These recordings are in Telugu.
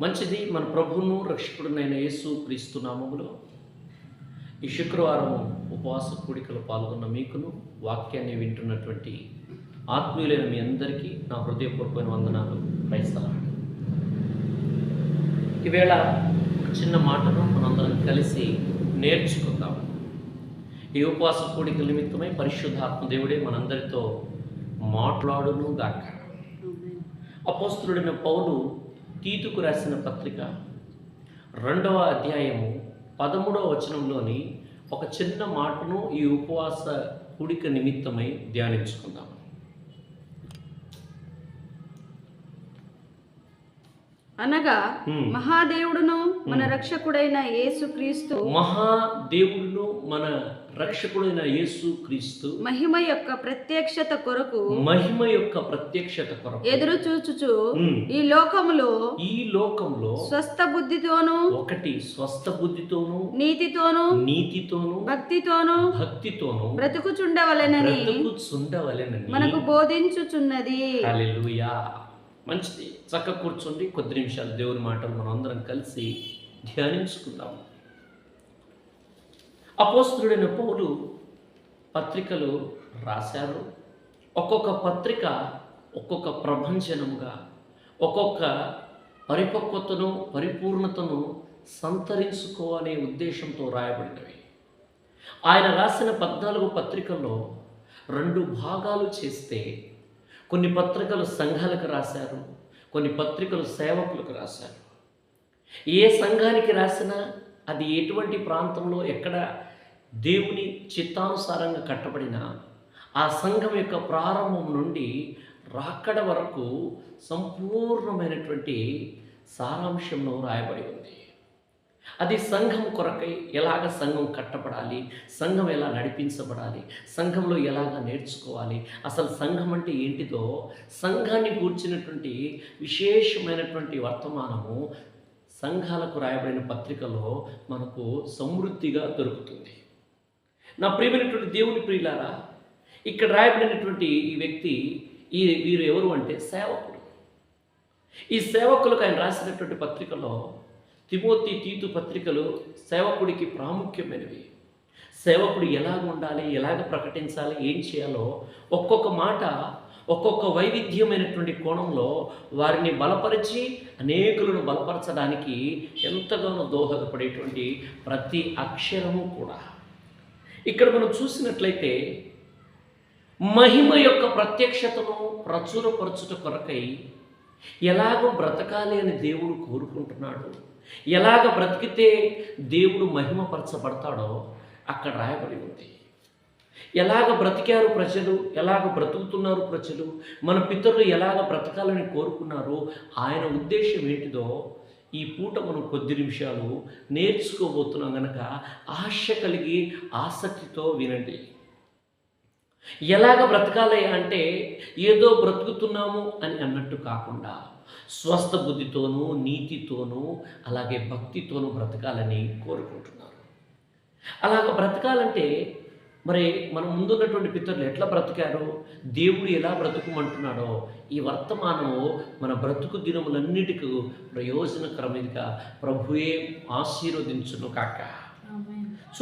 మంచిది మన ప్రభువును రక్షకుడునైన యేసు క్రీస్తు నామములో. ఈ శుక్రవారం ఉపవాస కూడికలో పాల్గొన్న మీకును వాక్యాన్ని వింటున్నటువంటి ఆత్మీయులైన మీ అందరికీ నా హృదయపూర్వకమైన వందనాలు. క్రైస్తలాడు ఈవేళ చిన్న మాటను మనందరం కలిసి నేర్చుకుందాం. ఈ ఉపవాస కూడిక నిమిత్తమై పరిశుద్ధాత్మ దేవుడే మనందరితో మాట్లాడును గాక. అపోస్తుడైన పౌలు తీతుకు రాసిన పత్రిక. రెండవ అధ్యాయము పదమూడవ వచనంలోని ఒక చిన్న మాటను ఈ ఉపవాస కూడిక నిమిత్తమై ధ్యానించుకుందాం. అనగా. మహాదేవుడును మన రక్షకుడైన యేసుక్రీస్తు మహాదేవుడును మన రక్షకుడైన యేసు క్రీస్తు మహిమ యొక్క ప్రత్యక్షత కొరకు మహిమ యొక్క ప్రత్యక్షత కొరకు ఎదురు చూచుచు. ఈ లోకములో ఈ లోకంలో స్వస్థ బుద్ధితోను ఒకటి స్వస్థ బుద్ధితోను నీతితోను నీతితోను భక్తితోను భక్తితోను బ్రతుకుచుండవలెనని బ్రతుకుచుండవలెనని మనకు బోధించుచున్నది. హల్లెలూయా. మంచిది. చక్క కూర్చోండి. కొద్ది నిమిషాలు దేవుని మాటలు మనం అందరం కలిసి ధ్యానించుకుందాం. అపోస్తుడైన పౌలు పత్రికలు రాశారు. ఒక్కొక్క పత్రిక ఒక్కొక్క ప్రభంజనముగా ఒక్కొక్క పరిపక్వతను పరిపూర్ణతను సంతరించుకోవాలనే ఉద్దేశంతో రాయబడినవి. ఆయన రాసిన పద్నాలుగు పత్రికల్లో రెండు భాగాలు చేస్తే కొన్ని పత్రికలు సంఘాలకు రాశారు కొన్ని పత్రికలు సేవకులకు రాశారు. ఏ సంఘానికి రాసినా అది ఎటువంటి ప్రాంతంలో ఎక్కడ దేవుని చిత్తానుసారంగా కట్టబడిన ఆ సంఘం యొక్క ప్రారంభం నుండి రాకడ వరకు సంపూర్ణమైనటువంటి సారాంశంలో రాయబడి ఉంది. అది సంఘం కొరకై ఎలాగ సంఘం కట్టబడాలి సంఘం ఎలా నడిపించబడాలి సంఘంలో ఎలాగ నేర్చుకోవాలి అసలు సంఘం అంటే ఏంటిదో సంఘాన్ని కూర్చున్నటువంటి విశేషమైనటువంటి వర్తమానము సంఘాలకు రాయబడిన పత్రికలో మనకు సమృద్ధిగా దొరుకుతుంది. నా ప్రియమైనటువంటి దేవుని ప్రియులారా ఇక్కడ రాయబడినటువంటి ఈ వ్యక్తి ఈ వీరు ఎవరు అంటే సేవకుడు. ఈ సేవకులకు ఆయన రాసినటువంటి పత్రికలో తిమోతి తీతు పత్రికలు సేవకుడికి ప్రాముఖ్యమైనవి. సేవకుడు ఎలాగ ఉండాలి ఎలాగ ప్రకటించాలి ఏం చేయాలో ఒక్కొక్క మాట ఒక్కొక్క వైవిధ్యమైనటువంటి కోణంలో వారిని బలపరిచి అనేకులను బలపరచడానికి ఎంతగానో దోహదపడేటువంటి ప్రతి అక్షరము కూడా. ఇక్కడ మనం చూసినట్లయితే మహిమ యొక్క ప్రత్యక్షతను ప్రచురపరచుట కొరకై ఎలాగో బ్రతకాలి అని దేవుడు కోరుకుంటున్నాడు. ఎలాగ బ్రతికితే దేవుడు మహిమపరచబడతాడో అక్కడ రాయబడి ఉంది. ఎలాగ బ్రతికారు ప్రజలు ఎలాగ బ్రతుకుతున్నారు ప్రజలు మన పితరులు ఎలాగ బ్రతకాలని కోరుకున్నారో ఆయన ఉద్దేశం ఏంటిదో ఈ పూట మనం కొద్ది నిమిషాలు నేర్చుకోబోతున్నాం గనక ఆశ కలిగి ఆసక్తితో వినండి. ఎలాగ బ్రతకాలి అంటే ఏదో బ్రతుకుతున్నాము అని అన్నట్టు కాకుండా స్వస్థ బుద్ధితోనూ నీతితోనూ అలాగే భక్తితోనూ బ్రతకాలని కోరుకుంటున్నారు. అలాగ బ్రతకాలంటే మరి మన ముందున్నటువంటి పితరులు ఎట్లా బ్రతికారో? దేవుడు ఎలా బ్రతుకుమంటున్నాడో ఈ వర్తమానము మన బ్రతుకు దినములన్నిటికీ ప్రయోజనకరమైనదిగా ప్రభువే ఆశీర్వదించును కాక.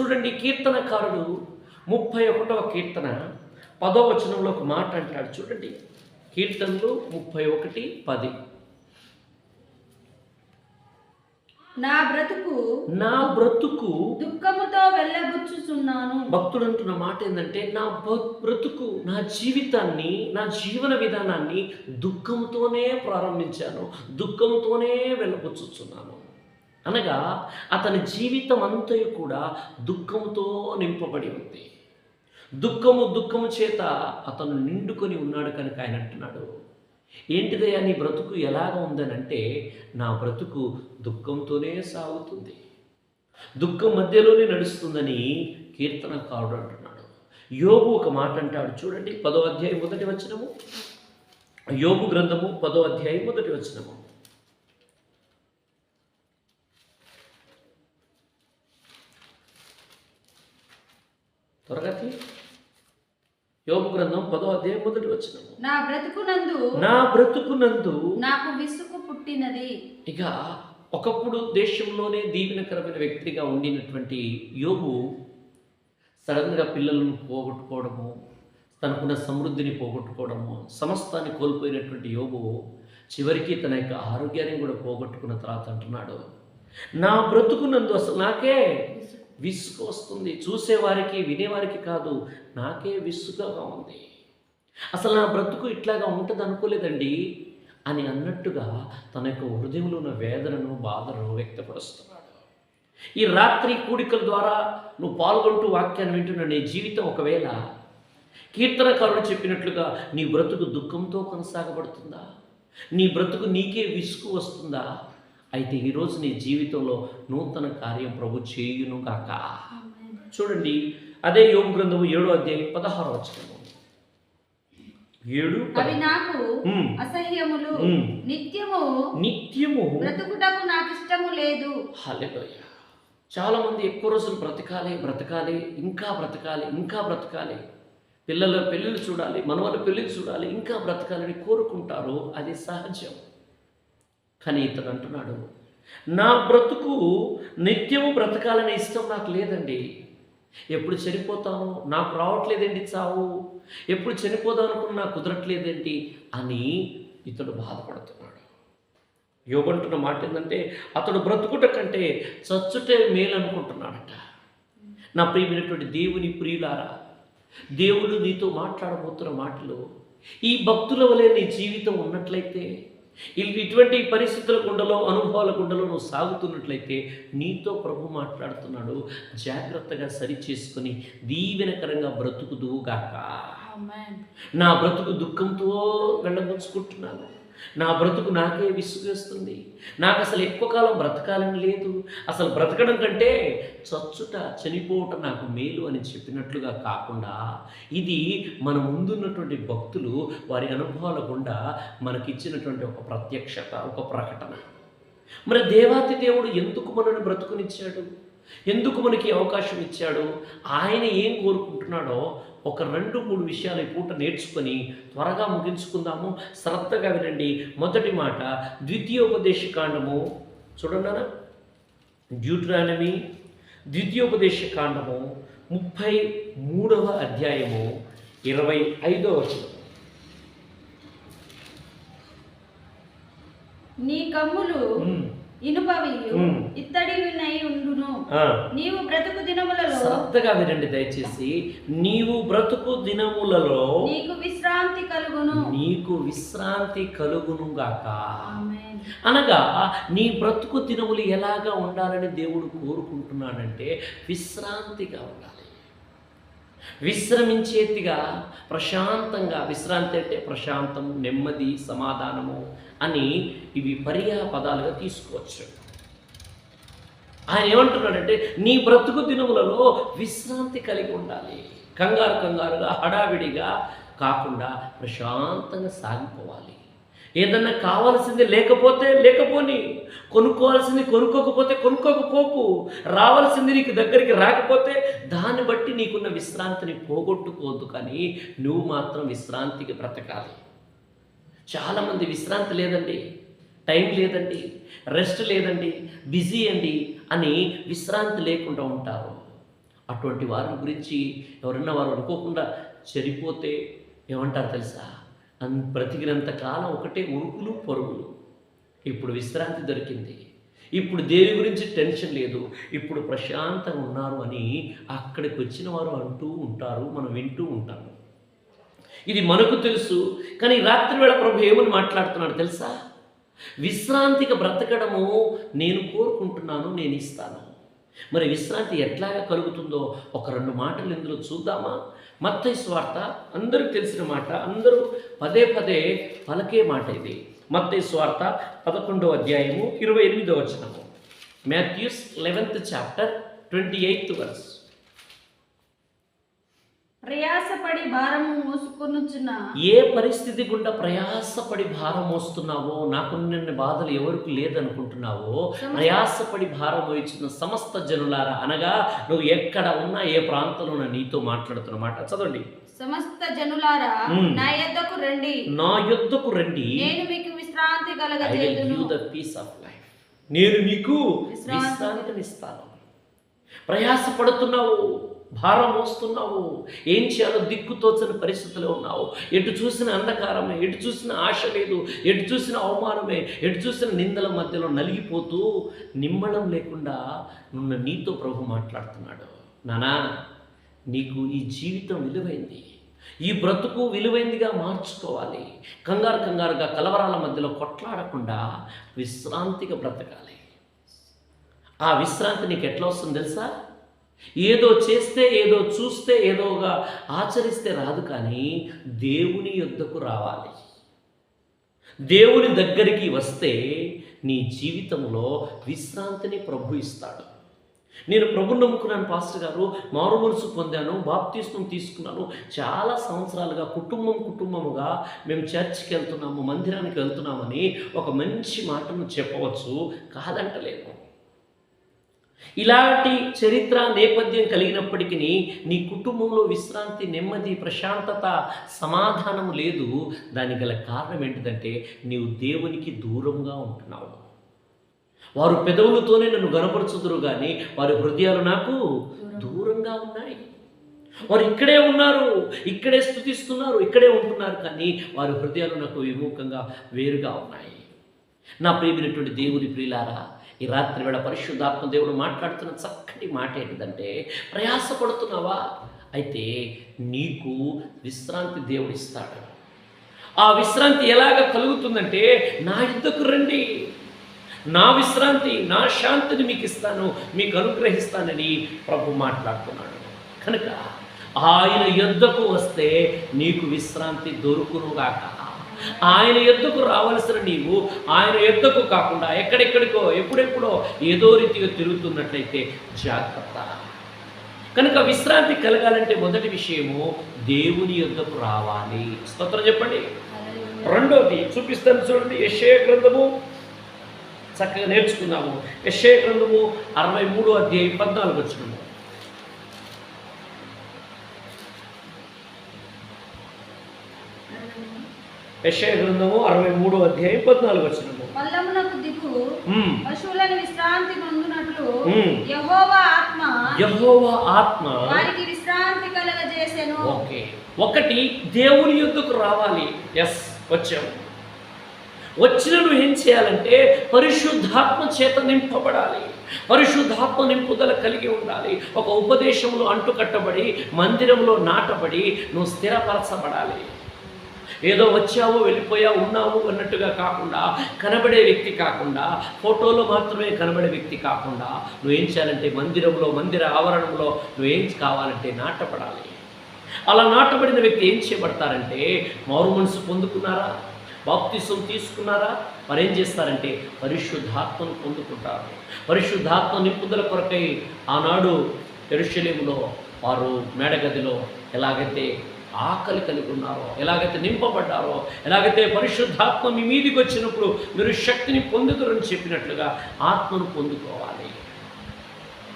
చూడండి కీర్తనకారుడు ముప్పై ఒకటవ కీర్తన పదో వచనంలో ఒక మాట అంటాడు. చూడండి కీర్తనలు ముప్పై ఒకటి పది. నా బ్రతుకు నా బ్రతుకు దుఃఖముతో వెళ్ళబుచ్చుచున్నాను. భక్తుడు అంటున్న మాట ఏంటంటే నా బ్రతుకు నా జీవితాన్ని నా జీవన విధానాన్ని దుఃఖంతోనే ప్రారంభించాను. దుఃఖంతోనే వెళ్ళబుచ్చుచున్నాను. అనగా అతని జీవితం అంతయు కూడా దుఃఖంతో నింపబడి ఉంది. దుఃఖము దుఃఖము చేత అతను నిండుకొని ఉన్నాడు కనుక ఆయన అంటున్నాడు. ఏంటిదయ్యా నీ బ్రతుకు ఎలాగ ఉందనంటే నా బ్రతుకు దుఃఖంతోనే సాగుతుంది. దుఃఖం మధ్యలోనే నడుస్తుందని కీర్తనకారుడు అంటున్నాడు. యోగు ఒక మాట అంటాడు. చూడండి పదో అధ్యాయం మొదటి వచ్చినము యోగు గ్రంథము పదో అధ్యాయం మొదటి వచ్చినము త్వరగా యోగ గ్రంథం పదో అధ్యాయం మొదటి వచ్చినము నా బ్రతుకునందు నా బ్రతుకునందు నాకు విసుగు పుట్టినది. ఇక ఒకప్పుడు దేశంలోనే దీవెనకరమైన వ్యక్తిగా ఉండినటువంటి యోగు సడన్గా పిల్లలను పోగొట్టుకోవడము తనకున్న సమృద్ధిని పోగొట్టుకోవడము సమస్తాన్ని కోల్పోయినటువంటి యోగు చివరికి తన యొక్క ఆరోగ్యాన్ని కూడా పోగొట్టుకున్న తర్వాత అంటున్నాడు నా బ్రతుకునందు అసలు నాకే విసుగు వస్తుంది. చూసేవారికి వినేవారికి కాదు నాకే విసుగుగా ఉంది. అసలు నా బ్రతుకు ఇట్లాగా ఉంటుంది అనుకోలేదండి అని అన్నట్టుగా తన యొక్క హృదయంలో ఉన్న వేదనను బాధను వ్యక్తపరుస్తున్నాడు. ఈ రాత్రి కూడికల ద్వారా నువ్వు పాల్గొంటూ వాక్యాన్ని వింటున్న నీ జీవితం ఒకవేళ కీర్తనకారుడు చెప్పినట్లుగా నీ బ్రతుకు దుఃఖంతో కొనసాగబడుతుందా? నీ బ్రతుకు నీకే విసుగు వస్తుందా? అయితే ఈరోజు నీ జీవితంలో నూతన కార్యం ప్రభు చేయును గాక. చూడండి అదే యోగ గ్రంథము ఏడో అధ్యాయం పదహారు వచనము. ఏడు అవి నాకు అసహ్యములు. నిత్యము నిత్యము బ్రతుకుటకు నాకు ఇష్టము లేదు. హల్లెలూయా. చాలా మంది ఎక్కువ రోజులు బ్రతకాలి బ్రతకాలి ఇంకా బ్రతకాలి ఇంకా బ్రతకాలి. పిల్లల పెళ్ళిళ్ళు చూడాలి మనవల పెళ్ళిళ్ళు చూడాలి ఇంకా బ్రతకాలని కోరుకుంటారు. అది సహజం. కానీ ఇతను అంటున్నాడు నా బ్రతుకు నిత్యము బ్రతకాలనే ఇష్టం నాకు లేదండి. ఎప్పుడు చనిపోతాను నాకు రావట్లేదండి చావు? ఎప్పుడు చనిపోదాం అనుకున్నా నాకు కుదరట్లేదేంటి? అని ఇతడు బాధపడుతున్నాడు. యోగంటున్న మాట ఏంటంటే అతడు బ్రతుకుట కంటే చచ్చుటే మేలు అనుకుంటున్నాడట నా ప్రియమైనటువంటి దేవుని ప్రియులారా దేవుడు నీతో మాట్లాడబోతున్న మాటలు ఈ భక్తుల వలె నీ జీవితం ఉన్నట్లయితే ఇటువంటి పరిస్థితుల గుండలో అనుభవాల గుండలో నువ్వు సాగుతున్నట్లయితే నీతో ప్రభు మాట్లాడుతున్నాడు. జాగ్రత్తగా సరి చేసుకొని దీవెనకరంగా బ్రతుకుదువుగాక. నా బ్రతుకు దుఃఖంతో వెళ్ళబుచ్చుకుంటున్నాను నా బ్రతుకు నాకే విసుగేస్తుంది. నాకు అసలు ఎక్కువ కాలం బ్రతకాలని లేదు. అసలు బ్రతకడం కంటే చచ్చుట చనిపోవటం నాకు మేలు అని చెప్పినట్లుగా కాకుండా ఇది మన ముందున్నటువంటి భక్తులు వారి అనుభవాల గుండా మనకిచ్చినటువంటి ఒక ప్రత్యక్షత ఒక ప్రకటన. మరి దేవాతి దేవుడు ఎందుకు మనల్ని బ్రతుకునిచ్చాడు? ఎందుకు మనకి అవకాశం ఇచ్చాడు? ఆయన ఏం కోరుకుంటున్నాడో ఒక రెండు మూడు విషయాలు ఈ పూట నేర్చుకొని త్వరగా ముగించుకుందాము. శ్రద్ధగా వినండి. మొదటి మాట ద్వితీయోపదేశ కాండము. చూడండి డ్యూట్రానమీ. ద్వితీయోపదేశ కాండము ముప్పై మూడవ అధ్యాయము ఇరవై ఐదవ వచనం. నీ కమ్ములు ఇనుపవియు ఉమ్. ఇత్తడివినై ఉండును ఆ. నీవు బ్రతుకు దినములలో శ్రద్ధగా వినండి దయచేసి నీవు బ్రతుకు దినములలో నీకు విశ్రాంతి కలుగును నీకు విశ్రాంతి కలుగునుగాక ఆమేన్. అనగా నీ బ్రతుకు దినములు ఎలాగా ఉండాలని దేవుడు కోరుకుంటున్నాడంటే విశ్రాంతిగా ఉండాలి విశ్రమించేతిగా ప్రశాంతంగా విశ్రాంతి అంటే ప్రశాంతము నెమ్మది సమాధానము అని ఇవి పర్యా పదాలుగా తీసుకోవచ్చు. ఆయన ఏమంటున్నాడంటే నీ బ్రతుకు దినములలో విశ్రాంతి కలిగి ఉండాలి. కంగారు కంగారుగా హడావిడిగా కాకుండా ప్రశాంతంగా సాగిపోవాలి. ఏదన్నా కావాల్సింది లేకపోతే లేకపోని కొనుక్కోవాల్సింది కొనుక్కోకపోతే కొనుక్కోకపోకు రావాల్సింది నీకు దగ్గరికి రాకపోతే దాన్ని బట్టి నీకున్న విశ్రాంతిని పోగొట్టుకోవద్దు కానీ నువ్వు మాత్రం విశ్రాంతికి బ్రతకాలి. చాలామంది విశ్రాంతి లేదండి టైం లేదండి రెస్ట్ లేదండి బిజీ అండి అని విశ్రాంతి లేకుండా ఉంటారు. అటువంటి వారి గురించి ఎవరన్నా వారు అనుకోకుండా చనిపోతే ఏమంటారు తెలుసా? అన్ బ్రతికినంత కాలం ఒకటే ఉరుకులు పొరుగులు. ఇప్పుడు విశ్రాంతి దొరికింది. ఇప్పుడు దేని గురించి టెన్షన్ లేదు. ఇప్పుడు ప్రశాంతంగా ఉన్నారు అని అక్కడికి వచ్చిన వారు అంటూ ఉంటారు మనం వింటూ ఉంటాము ఇది మనకు తెలుసు కానీ రాత్రి వేళ ప్రభు ఏమని మాట్లాడుతున్నాడు తెలుసా? విశ్రాంతిగా బ్రతకడము నేను కోరుకుంటున్నాను నేను ఇస్తాను. మరి విశ్రాంతి ఎట్లాగా కలుగుతుందో ఒక రెండు మాటలు ఇందులో చూద్దామా? మత్తయి స్వార్త అందరికి తెలిసిన మాట అందరూ పదే పదే పలకే మాట ఇది. మత్తయి స్వార్త పదకొండవ అధ్యాయము ఇరవై ఎనిమిదవ వచనము. Matthews eleventh chapter twenty eighth verse. ప్రయాసపడి భారము మోసుకొనుచున్న. ఏ పరిస్థితి గుండా ప్రయాసపడి భారం మోస్తున్నావో నాకు నిన్న బాధలు ఎవరికి లేదనుకుంటున్నావో ప్రయాసపడి భారం మోయించిన సమస్త జనులారా అనగా నువ్వు ఎక్కడ ఉన్నా ఏ ప్రాంతంలో నీతో మాట్లాడుతున్నమాట చదవండి. సమస్త జనులారా. నా యొద్దకు రండి. నా యుద్ధకు రండి. నేను మీకు విశ్రాంతి ద పీస్ ఆఫ్ లైఫ్ నేను మీకు విశ్రాంతి. విశ్రాంతినిస్తాను. ప్రయాసపడుతున్నావు. భారం మోస్తున్నావు? ఏం చేయాలో దిక్కుతోచని పరిస్థితిలో ఉన్నావు? ఎటు చూసిన అంధకారమే ఎటు చూసిన ఆశ లేదు ఎటు చూసిన అవమానమే ఎటు చూసిన నిందల మధ్యలో నలిగిపోతూ నిమ్మళం లేకుండా నున్న నీతో ప్రభు మాట్లాడుతున్నాడు. నానా నీకు ఈ జీవితం విలువైంది. ఈ బ్రతుకు విలువైందిగా మార్చుకోవాలి. కంగారు కంగారుగా కలవరాల మధ్యలో కొట్లాడకుండా విశ్రాంతిగా బ్రతకాలి. ఆ విశ్రాంతి నీకు ఎట్లా వస్తుంది తెలుసా? ఏదో చేస్తే ఏదో చూస్తే ఏదోగా ఆచరిస్తే రాదు కానీ దేవుని యొద్దకు రావాలి. దేవుని దగ్గరికి వస్తే నీ జీవితంలో విశ్రాంతిని ప్రభు ఇస్తాడు. నేను ప్రభు నమ్ముకున్నాను పాస్టర్ గారు. మారు మనసు పొందాను బాప్తీస్తం తీసుకున్నాను. చాలా సంవత్సరాలుగా కుటుంబం కుటుంబముగా మేము చర్చ్కి వెళ్తున్నాము మందిరానికి వెళ్తున్నామని ఒక మంచి మాటను చెప్పవచ్చు. కాదంటలేదు. ఇలాంటి చరిత్ర నేపథ్యం కలిగినప్పటికీ నీ కుటుంబంలో విశ్రాంతి నెమ్మది ప్రశాంతత సమాధానం లేదు. దానికి గల కారణం ఏంటిదంటే నీవు దేవునికి దూరంగా ఉంటున్నావు. వారు పెదవులతోనే నన్ను గనపరుచుదురు కానీ వారి హృదయాలు నాకు దూరంగా ఉన్నాయి. వారు ఇక్కడే ఉన్నారు ఇక్కడే స్థుతిస్తున్నారు ఇక్కడే ఉంటున్నారు కానీ వారి హృదయాలు నాకు విముఖంగా వేరుగా ఉన్నాయి. నా ప్రియమైనటువంటి దేవుని ప్రియులారా ఈ రాత్రి వేళ పరిశుద్ధాత్మ దేవుడు మాట్లాడుతున్న చక్కటి మాట ఏంటిదంటే ప్రయాసపడుతున్నావా? అయితే నీకు విశ్రాంతి దేవుడు ఇస్తాడు. ఆ విశ్రాంతి ఎలాగ కలుగుతుందంటే నా యుద్ధకు రండి. నా విశ్రాంతి నా శాంతిని మీకు ఇస్తాను మీకు అనుగ్రహిస్తానని ప్రభు మాట్లాడుతున్నాడు. కనుక ఆయన యుద్ధకు వస్తే నీకు విశ్రాంతి దొరుకునుగాక. ఆయన యుద్ధకు రావలసిన నీవు ఆయన యుద్ధకు కాకుండా ఎక్కడెక్కడికో ఎప్పుడెప్పుడో ఏదో రీతిగా తిరుగుతున్నట్లయితే జాగ్రత్త. కనుక విశ్రాంతి కలగాలంటే మొదటి విషయము దేవుని యుద్ధకు రావాలి. స్తోత్రం చెప్పండి. రెండోది చూపిస్తాను చూడండి. యశయ గ్రంథము. చక్కగా నేర్చుకున్నాము యశయ గ్రంథము అరవై మూడు అధ్యాయం పద్నాలుగు వచ్చినము. యశయ గ్రంథము అరవై మూడు అధ్యాయం పద్నాలుగు వచ్చినము పల్లమునకు దిక్కు. పశువులను విశ్రాంతి పొందునట్లు. యెహోవా ఆత్మ యెహోవా ఆత్మ వారికి విశ్రాంతి కలగజేసెను. ఓకే. ఒకటి దేవుని యుద్ధకు రావాలి. ఎస్ వచ్చాము వచ్చిన నువ్వు ఏం చేయాలంటే పరిశుద్ధాత్మ చేత నింపబడాలి. పరిశుద్ధాత్మ నింపుదల కలిగి ఉండాలి. ఒక ఉపదేశంలో అంటుకట్టబడి మందిరంలో నాటబడి నువ్వు స్థిరపరచబడాలి. ఏదో వచ్చావు వెళ్ళిపోయావు ఉన్నావు అన్నట్టుగా కాకుండా కనబడే వ్యక్తి కాకుండా ఫోటోలో మాత్రమే కనబడే వ్యక్తి కాకుండా నువ్వేం చేయాలంటే మందిరంలో మందిర ఆవరణంలో నువ్వేం కావాలంటే నాటపడాలి. అలా నాటబడిన వ్యక్తి ఏం చేయబడతారంటే మారు మనసు పొందుకున్నారా? బాప్తిసం తీసుకున్నారా? మరి ఏం చేస్తారంటే పరిశుద్ధాత్మను పొందుకుంటారు. పరిశుద్ధాత్మ నింపుదల కొరకై ఆనాడు ఎరుషలేములో వారు మేడగదిలో ఎలాగైతే ఆకలి కలిగి ఉన్నారో ఎలాగైతే నింపబడ్డారో ఎలాగైతే పరిశుద్ధాత్మ మీ మీదికి వచ్చినప్పుడు మీరు శక్తిని పొందుతారని చెప్పినట్లుగా ఆత్మను పొందుకోవాలి.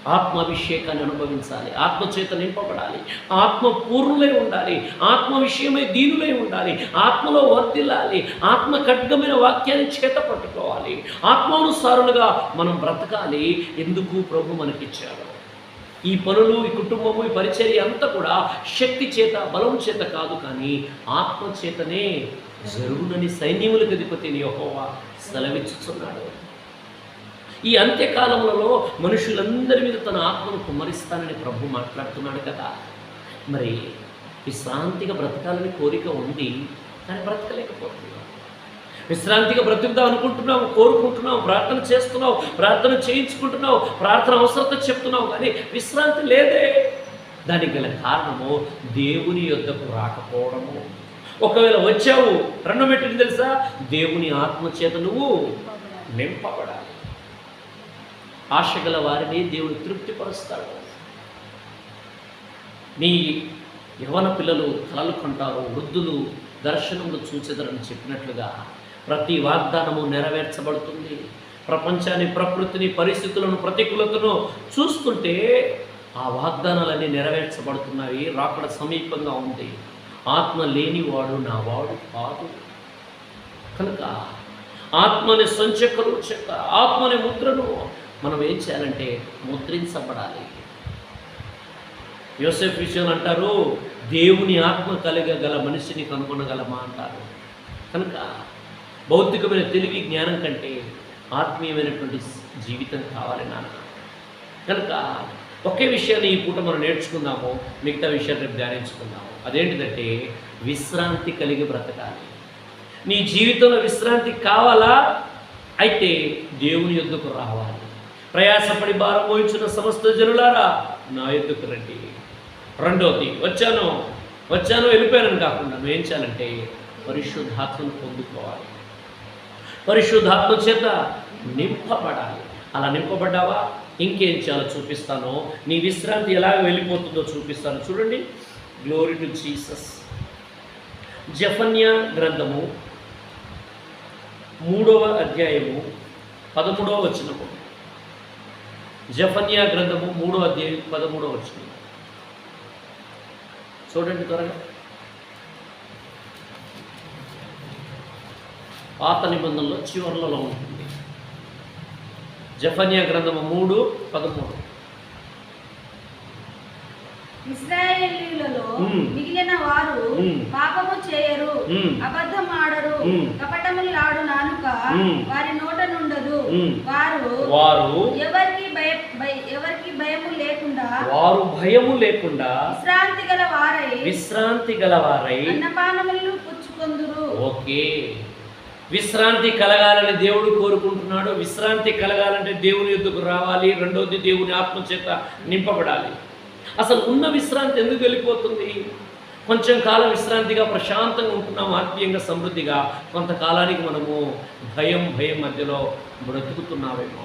ఆత్మాభిషేకాన్ని అనుభవించాలి ఆత్మచేత నింపబడాలి ఆత్మ పూర్ణులై ఉండాలి ఆత్మ విషయమై దీనులై ఉండాలి ఆత్మలో వర్ధిల్లాలి ఆత్మ ఖడ్గమైన వాక్యాన్ని చేత పట్టుకోవాలి. ఆత్మానుసారులుగా మనం బ్రతకాలి ఎందుకు ప్రభు మనకిచ్చాడు ఈ పనులు ఈ కుటుంబము ఈ పరిచర్య అంతా కూడా శక్తి చేత బలం చేత కాదు కానీ ఆత్మ చేతనే జరుగునని సైన్యములకు అధిపతిని యహోవా సెలవిచ్చుచున్నాడు. ఈ అంత్యకాలములలో మనుషులందరి మీద తన ఆత్మను కుమ్మరిస్తానని ప్రభు మాట్లాడుతున్నాడు కదా. మరి విశ్రాంతిగా బ్రతకాలని కోరిక ఉంది కానీ బ్రతకలేకపోతున్నాం విశ్రాంతిగా బ్రతుకుదాం అనుకుంటున్నావు కోరుకుంటున్నావు ప్రార్థన చేస్తున్నావు ప్రార్థన చేయించుకుంటున్నావు ప్రార్థన అవసరత చెప్తున్నావు కానీ విశ్రాంతి లేదే. దానికి గల కారణము దేవుని యొద్దకు రాకపోవడము. ఒకవేళ వచ్చావు రెండు మెట్టుకు తెలుసా? దేవుని ఆత్మచేత నువ్వు నింపబడాలి. ఆశ గల వారిని దేవుడు తృప్తిపరుస్తాడు. నీ యవన పిల్లలు కలలు కంటారు వృద్ధులు దర్శనములు చూచెదరని చెప్పినట్లుగా ప్రతి వాగ్దానము నెరవేర్చబడుతుంది. ప్రపంచాన్ని ప్రకృతిని పరిస్థితులను ప్రతికూలతను చూస్తుంటే ఆ వాగ్దానాలన్నీ నెరవేర్చబడుతున్నాయి రాకడ సమీపంగా ఉంది. ఆత్మ లేనివాడు నా వాడు కాదు. కనుక ఆత్మని సంచకలు చెక్క ఆత్మని ముద్రను మనం ఏం చేయాలంటే ముద్రించబడాలి. యోసెఫ్ విషయం అంటారు దేవుని ఆత్మ కలిగగల మనిషిని కనుగొనగలమా? అంటారు. కనుక భౌతికమైన తెలివి జ్ఞానం కంటే ఆత్మీయమైనటువంటి జీవితం కావాలి నాన్న. కనుక ఒకే విషయాన్ని ఈ పూట మనం నేర్చుకుందాము మిగతా విషయాన్ని రేపు ధ్యానించుకుందాము. అదేంటిదంటే విశ్రాంతి కలిగి బ్రతకాలి. నీ జీవితంలో విశ్రాంతి కావాలా? అయితే దేవుని యొద్దకు రావాలి. ప్రయాసపడి భారం మోయించిన సమస్త జనులారా నా యొద్దకు రండి. రెండవది వచ్చాను. వచ్చాను వెళ్ళిపోయానని కాకుండా నువ్వు ఏం చేయాలంటే పరిశుద్ధాత్మను పొందుకోవాలి. పరిశుద్ధాత్మ చేత నింపబడాలి. అలా నింపబడ్డావా? ఇంకేం చేయాలో చూపిస్తాను. నీ విశ్రాంతి ఎలా వెళ్ళిపోతుందో చూపిస్తాను. చూడండి. గ్లోరీ టు జీసస్ జఫన్యా గ్రంథము మూడవ అధ్యాయము పదమూడవ వచనము. జఫన్యా గ్రంథము మూడవ అధ్యాయం పదమూడవ వచనం చూడండి త్వరగా. పాత నిబంధనలో చివర్లలో ఉంటుంది జఫన్యా గ్రంథము మూడు పదమూడు ఇస్రాయేలీలలో. మిగిలిన వారు. పాపము చేయరు. అబద్ధం ఆడరు. కపటములాడు నానుక. వారి నోట నుండదు. వారు వారు ఎవరికి ఎవరికి భయము లేకుండా వారు భయము లేకుండా విశ్రాంతి గల వారై విశ్రాంతి గలవారై అన్నపానములు పుచ్చుకొందురు ఓకే విశ్రాంతి కలగాలని దేవుడు కోరుకుంటున్నాడు. విశ్రాంతి కలగాలంటే దేవుని యుద్ధకు రావాలి. రెండవది దేవుని ఆత్మచేత నింపబడాలి. అసలు ఉన్న విశ్రాంతి ఎందుకు వెళ్ళిపోతుంది? కొంచెం కాలం విశ్రాంతిగా ప్రశాంతంగా ఉంటున్నాం. ఆత్మీయంగా సమృద్ధిగా. కొంతకాలానికి మనము భయం భయం మధ్యలో బ్రతుకుతున్నామేమో.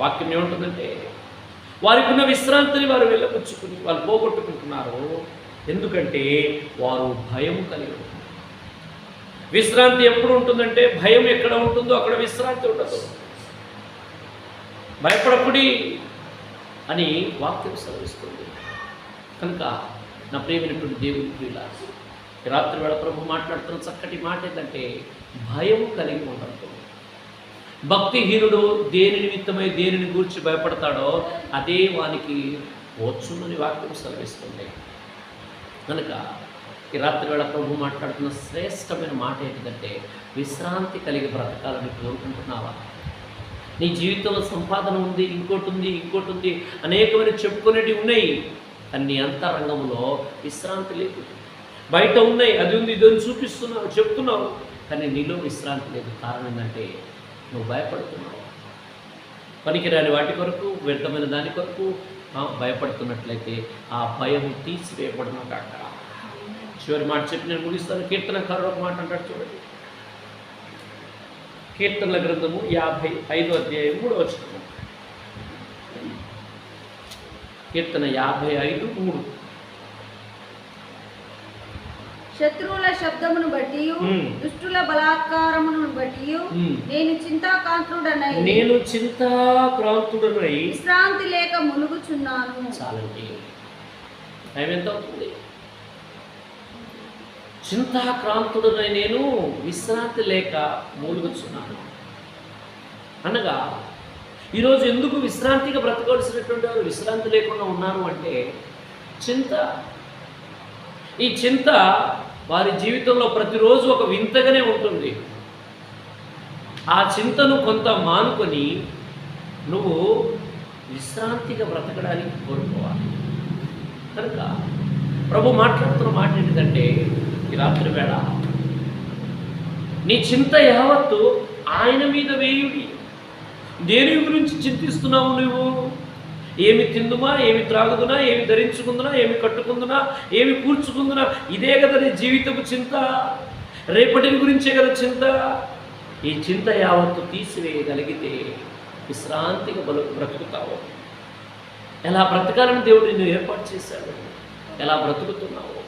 వాక్యం ఏముంటుందంటే వారికి ఉన్న విశ్రాంతిని వారు వెళ్ళపుచ్చుకుని వాళ్ళు పోగొట్టుకుంటున్నారు. ఎందుకంటే వారు భయం కలిగి విశ్రాంతి ఎప్పుడు ఉంటుందంటే భయం ఎక్కడ ఉంటుందో అక్కడ విశ్రాంతి ఉండదు. భయపడకుడి అని వాక్యం సెలవిస్తుంది. కనుక నా ప్రేమైనటువంటి దేవుని ప్రియుల రాత్రివేళ రాత్రి వేళ ప్రభు మాట్లాడుతున్న చక్కటి మాట ఏంటంటే భయం కలిగి ఉండదు భక్తిహీనుడు దేని నిమిత్తమై దేనిని గూర్చి భయపడతాడో అదే వానికి వచ్చునని వాక్యం సెలవిస్తుంది. కనుక ఈ రాత్రి వేళ ప్రభు మాట్లాడుతున్న శ్రేష్టమైన మాట ఏంటంటే విశ్రాంతి కలిగి బ్రతకాలని కోరుకుంటున్నావా? నీ జీవితంలో సంపాదన ఉంది ఇంకోటి ఉంది ఇంకోటి ఉంది అనేకమైన చెప్పుకునేటివి ఉన్నాయి కానీ నీ అంతరంగంలో విశ్రాంతి లేదు. బయట ఉన్నాయి అది ఉంది ఇది చూపిస్తున్నావు చెప్తున్నావు కానీ నీలో విశ్రాంతి లేదు. కారణం ఏంటంటే నువ్వు భయపడుతున్నావు. పనికిరాని వాటి కొరకు వ్యర్థమైన దాని కొరకు భయపడుతున్నట్లయితే ఆ భయం తీసివేయబడిన చివరి మాట చెప్పి నేను ముగిస్తాను. కీర్తనకారుడు ఒక మాట అంటాడు చూడండి. కీర్తనల గ్రంథము యాభై ఐదో అధ్యాయం మూడో వచనము. కీర్తన యాభై ఐదు మూడు. శత్రువుల శబ్దమును బట్టి. దుష్టుల బలాత్కారమును బట్టి. నేను చింతాకాంతుడనై నేను చింతాక్రాంతుడనై విశ్రాంతి లేక మునుగుచున్నాను. చాలండి టైం ఎంత అవుతుంది? చింతాక్రాంతుడనై నేను విశ్రాంతి లేక మూలుగుచున్నాను. అనగా ఈరోజు ఎందుకు విశ్రాంతిగా బ్రతకవలసినటువంటి వారు విశ్రాంతి లేకుండా ఉన్నారు అంటే చింత. ఈ చింత వారి జీవితంలో ప్రతిరోజు ఒక వింతగానే ఉంటుంది. ఆ చింతను కొంత మానుకొని నువ్వు విశ్రాంతిగా బ్రతకడానికి కోరుకోవాలి. కనుక ప్రభు మాట్లాడుతున్న మాట ఏంటంటే ఈ రాత్రి వేళ. నీ చింత యావత్తు ఆయన మీద వేయుడి. దేని గురించి చింతిస్తున్నావు నువ్వు? ఏమి తిందుమా ఏమి త్రాగుదునా ఏమి ధరించుకుందునా ఏమి కట్టుకుందునా ఏమి కూర్చుకుందునా? ఇదే కదా నీ జీవితపు చింత. రేపటిని గురించే కదా చింత. ఈ చింత యావత్తు తీసివేయగలిగితే విశ్రాంతిగా బలు బ్రతుకుతావు. ఎలా బ్రతకాలని దేవుడు నిన్ను ఏర్పాటు చేశాడు. ఎలా బ్రతుకుతున్నావు.